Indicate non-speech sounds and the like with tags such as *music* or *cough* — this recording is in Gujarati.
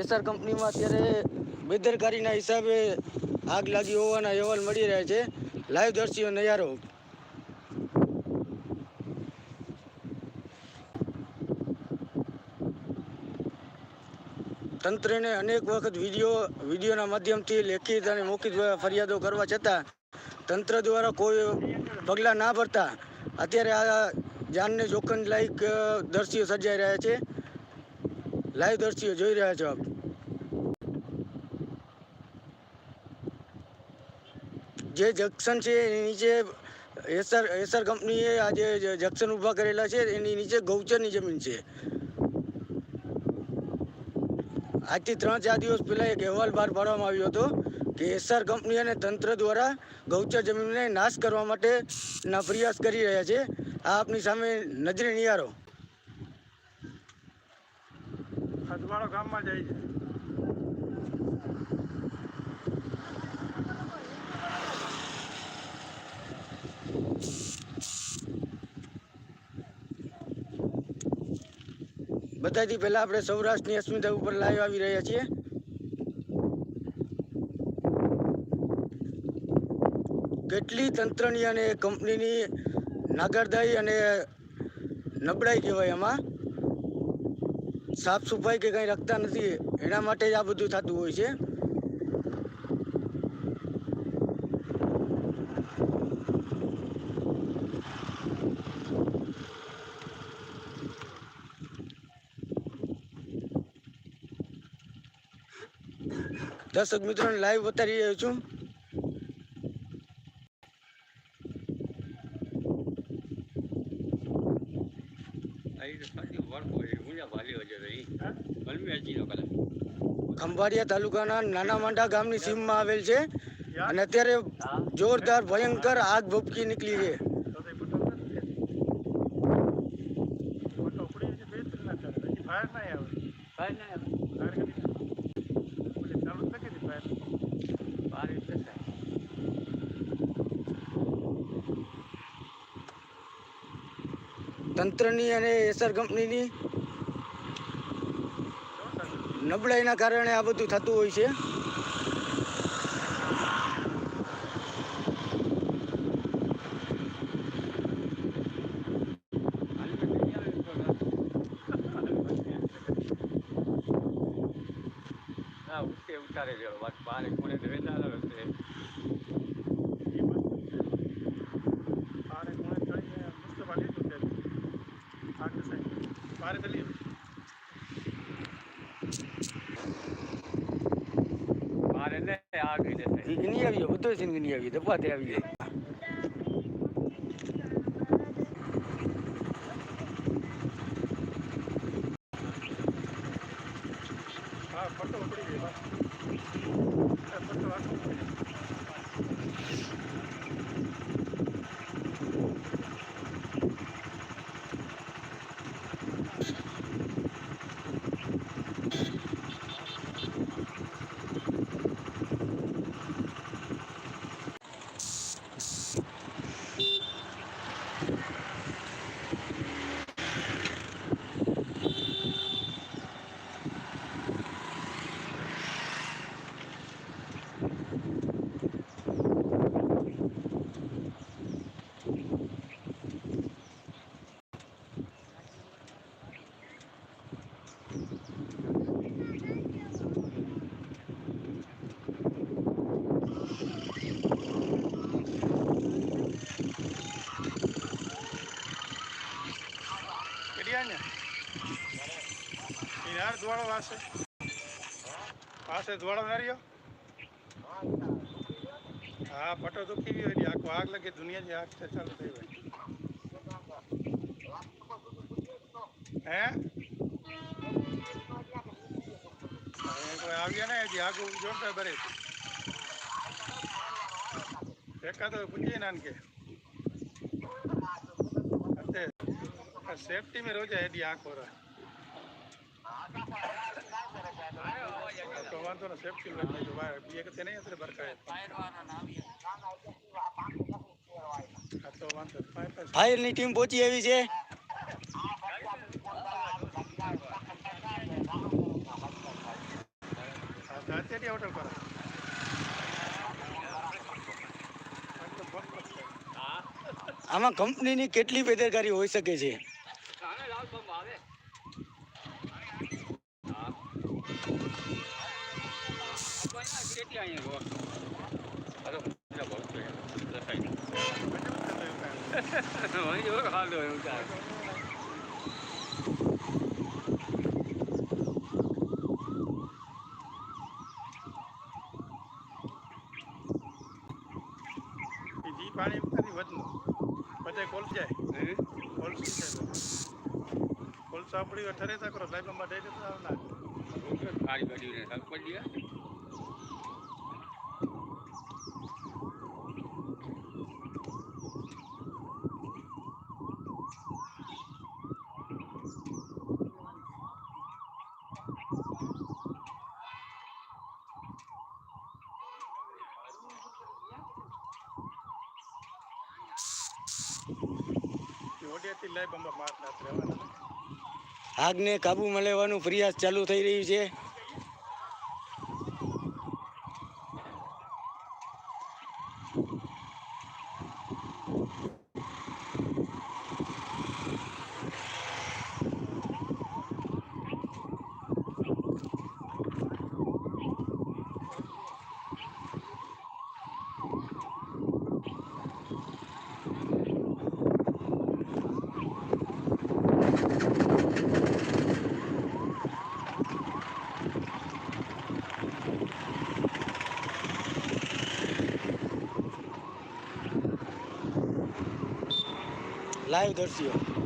એસઆર કંપનીમાં અત્યારે બેદરકારીના હિસાબે આગ લાગી હોવાના અહેવાલ મળી રહ્યા છે. લાઈવ દર્શીઓ નજારો તંત્રને અનેક વખત વીડિયો, વિડીયોના માધ્યમથી લેખિત અને મૌખિક ફરિયાદો કરવા છતાં તંત્ર દ્વારા કોઈ પગલાં ના ભરતા અત્યારે આ જાનને જોખમ લાયક દર્શીઓ દ્રશ્યો સર્જાઈ રહ્યા છે. લાઈવ દર્શીઓ જોઈ રહ્યા છો આપ. જે જંક્શન છે, એની નીચે એસઆર એસઆર કંપનીએ આજે જંક્શન ઊભા કરેલા છે, એની નીચે ગૌચરની જમીન છે. આજથી ત્રણ ચાર દિવસ પહેલાં એક અહેવાલ બહાર પાડવામાં આવ્યો હતો કે એસઆર કંપની અને તંત્ર દ્વારા ગૌચર જમીનને નાશ કરવા માટેના પ્રયાસ કરી રહ્યા છે. આ આપની સામે નજરે નિહારો. અજવાળો ગામમાં જાય છે. બધાથી પહેલાં આપણે સૌરાષ્ટ્રની અસ્મિતા ઉપર લાઈવ આવી રહ્યા છીએ. કેટલી તંત્રની અને કંપનીની નાગરદાઈ અને નબળાઈ કહેવાય એમાં સાફ સફાઈ કે કંઈ રાખતા નથી, એના માટે જ આ બધું થતું હોય છે. દર્શક મિત્રોને લાઈવ બતાવી રહ્યો છું. ખંભાળિયા તાલુકાના નાના માંડા ગામની સીમમાં આવેલ છે. અને અત્યારે જોરદાર ભયંકર આગ ભભકી નીકળી છે તો તે ફોટો નથી ફોટો પડી છે બે ત્રણ ના ચાલે હજી ફાયર નહીં આવે ફાયર કરી ઓલી ચાલુ જ નથી ફાયર તંત્રની અને એસઆર કંપનીની નબળાઈના કારણે આ બધું થતું હોય છે. ઉતારે ગયો વાત બારે કોણે વેચાણ હશે ચલીએ બારે ને આગળ જશે એ ગણી આવ્યો બધો ગણી આવી આવી હા ફોટો પડી ગઈ હા, ફોટો આખો પડી ગયો. કેડિયા ને. યાર ધોળો વાસે પાસે ધોળો નાર્યો હા, પટો દુખી ગયો એની આખો આગ લાગી, દુનિયા જે આગ છે, ચાલુ થઈ હોય. હે? કોઈ આવ્યા ને હજી આગળ જોડતા ભરે એકાદો પૂછીએ નાન કે સેફટી में रोजा है दिया आंख हो रहा है तो वांधो ना सेफ्टी में जो बाहर ये कहते नहीं असर बरका है हाँ तो वांधो फायर फायर ફાયરની ટીમ પહોંચી આવી છે કે હોટલ કરો આટલો ભક્ત છે. આમાં કંપનીની કેટલી બેદરકારી હોઈ શકે છે કેટલી અહીંયા બહુ છે. *laughs* લખાઈ હાલ એવું ચાલે. એ પાણી નથી વધનું બધે કોલસ જાય કોલસી છે કોલસા આપણી ઠરેતા કરો. સાહેબ ના રોડ ખાલી ગાડીને સાલ પડી ગયા આગને કાબૂમાં લેવાનું પ્રયાસ ચાલુ થઈ રહ્યું છે. લાઈવ દર્શ્યો.